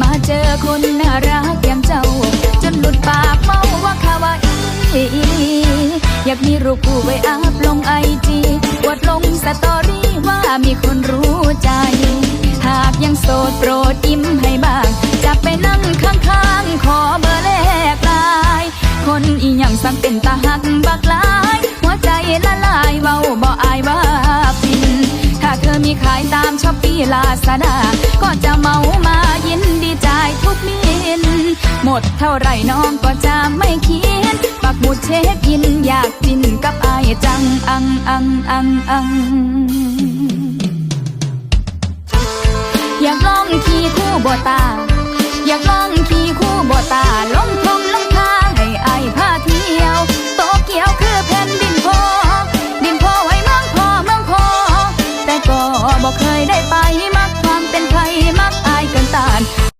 มาเจอคนน่ารักอย่างเจ้า จนหลุดปากเมาว่าคาวาอีอยากมีรูปคู่ไว้อัพลงไอจีวดลงสตอรี่ว่ามีคนรู้ใจ หากยังโสดโปรดยิ้มให้บ้าง จะไปนั่งข้างๆ ขอเบอร์แลกไลาย คนอีหยังสั่งเป็นตาหักบักลาย หัวใจละลายเบาบ่อายว่าฟิน ถ้าเธอมีขายตามช้อปปี้ลาซาดาก็จะเมา ดเท่าไรน้องก็จะไม่เขียน ปักหมุดเชฟคอินอยากกินกับอายจังอังอังอังอังอยากลองขี่คู่บตา อยากลองขี่คู่บตาลงทงลงทาให้อายพาเที่ยว โตเกียวคือแผ่นดินพอ ดินพอไว้เมืองพอเมืองพอแต่ก็บอกเคยได้ไปมัก